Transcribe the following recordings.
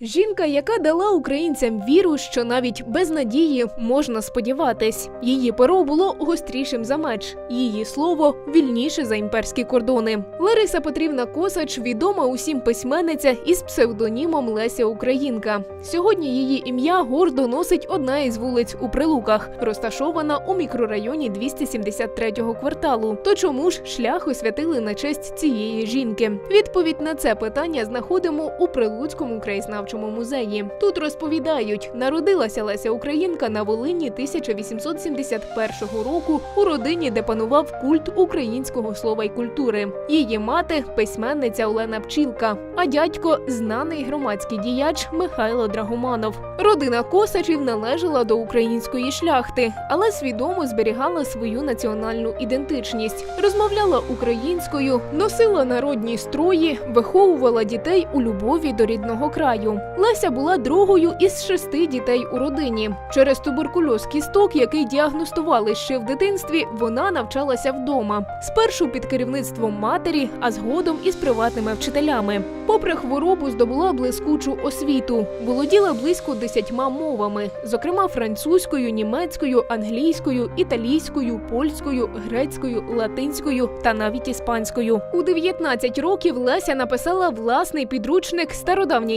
Жінка, яка дала українцям віру, що навіть без надії можна сподіватись. Її перо було гострішим за меч, її слово вільніше за імперські кордони. Лариса Петрівна Косач відома усім письменниця із псевдонімом Леся Українка. Сьогодні її ім'я гордо носить одна із вулиць у Прилуках, розташована у мікрорайоні 273-го кварталу. То чому ж шлях освятили на честь цієї жінки? Відповідь на це питання знаходимо у Прилуцькому краєзнавчому музеї. Тут розповідають, народилася Леся Українка на Волині 1871 року у родині, де панував культ українського слова й культури. Її мати письменниця Олена Пчілка, а дядько знаний громадський діяч Михайло Драгоманов. Родина Косачів належала до української шляхти, але свідомо зберігала свою національну ідентичність, розмовляла українською, носила народні строї, виховувала дітей у любові до рідного краю. Леся була другою із шести дітей у родині. Через туберкульоз кісток, який діагностували ще в дитинстві, вона навчалася вдома. Спершу під керівництвом матері, а згодом із приватними вчителями. Попри хворобу, здобула блискучу освіту, володіла близько десятьма мовами, зокрема французькою, німецькою, англійською, італійською, польською, грецькою, латинською та навіть іспанською. У 19 років Леся написала власний підручник Стародавня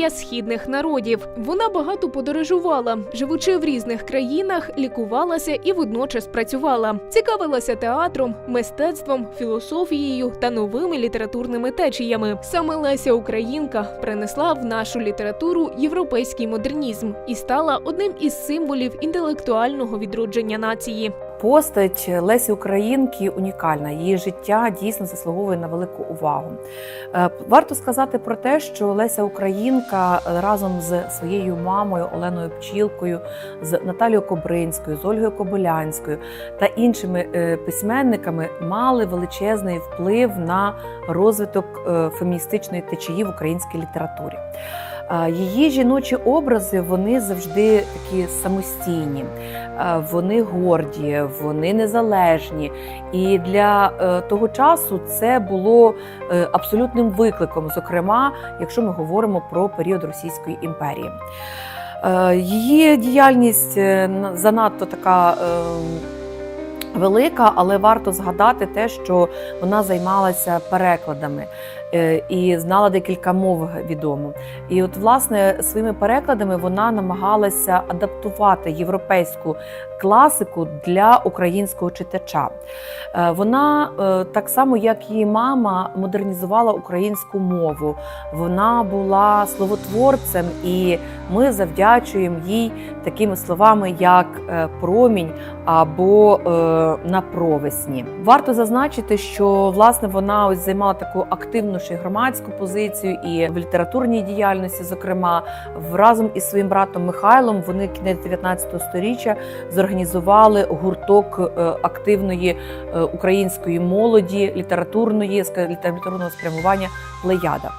історія східних народів. Вона багато подорожувала, живучи в різних країнах, лікувалася і водночас працювала. Цікавилася театром, мистецтвом, філософією та новими літературними течіями. Саме Леся Українка принесла в нашу літературу європейський модернізм і стала одним із символів інтелектуального відродження нації. Постать Лесі Українки унікальна. Її життя дійсно заслуговує на велику увагу. Е, Варто сказати про те, що Леся Українка разом з своєю мамою Оленою Пчілкою, з Наталією Кобринською, з Ольгою Кобилянською та іншими е, письменниками мали величезний вплив на розвиток е, феміністичної течії в українській літературі. Її жіночі образи вони завжди такі самостійні, вони горді, вони незалежні. І для е, того часу це було е, абсолютним викликом, зокрема, якщо ми говоримо про період Російської імперії. Е, Її діяльність занадто така. Велика, але варто згадати те, що вона займалася перекладами і знала декілька мов відомо. І от, власне, своїми перекладами вона намагалася адаптувати європейську класику для українського читача. Е, Вона, е, так само як її мама, модернізувала українську мову. Вона була словотворцем, і ми завдячуємо їй такими словами, як е, промінь або е, на провесні. Варто зазначити, що власне вона ось займала таку активну й громадську позицію і в літературній діяльності, зокрема, разом із своїм братом Михайлом вони кінець 19 століття зорганізували гурток е, активної е, української молоді, літературної літературного спрямування Плеяда.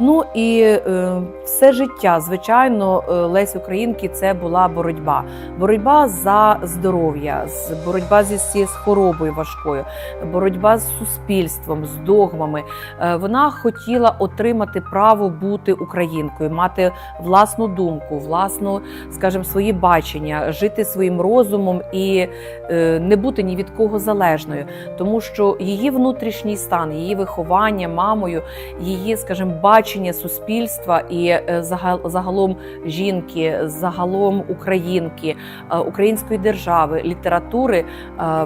Ну і е, все життя, звичайно, Лесі Українки це була боротьба. Боротьба за здоров'я, боротьба зі з хворобою важкою, боротьба з суспільством, з догмами. Вона хотіла отримати право бути українкою, мати власну думку, власну, скажімо, свої бачення, жити своїм розумом і е, не бути ні від кого залежною, тому що її внутрішній стан, її виховання мамою, її, скажімо, бачення суспільства і е, загалом жінки, загалом українки, е, української держави, літератури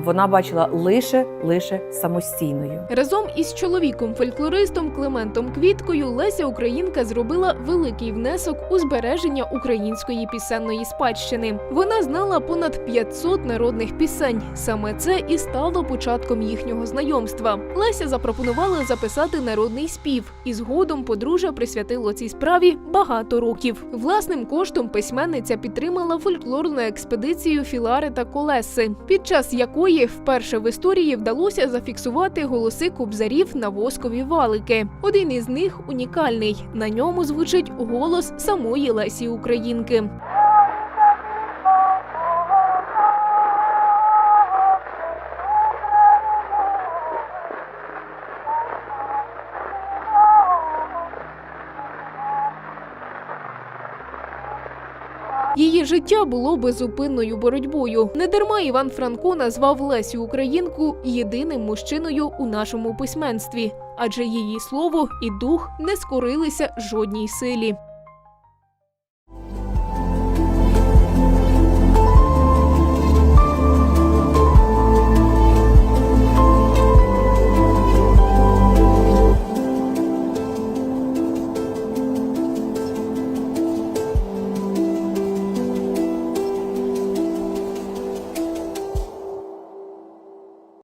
вона бачила лише лише самостійною. Разом із чоловіком-фольклористом Климентом Квіткою Леся Українка зробила великий внесок у збереження української пісенної спадщини. Вона знала понад 500 народних пісень. Саме це і стало початком їхнього знайомства. Леся запропонувала записати народний спів, і згодом подружжя присвятило цій справі багато років. Власним коштом письменниця підтримала фольклорну експедицію Філари та Колеси, під час якої вперше в історії вдалося зафіксувати голоси кобзарів на воскові валики. Один із них унікальний. На ньому звучить голос самої Лесі Українки. Її життя було безупинною боротьбою. Недарма Іван Франко назвав Лесю Українку єдиним мужчиною у нашому письменстві, адже її слово і дух не скорилися жодній силі.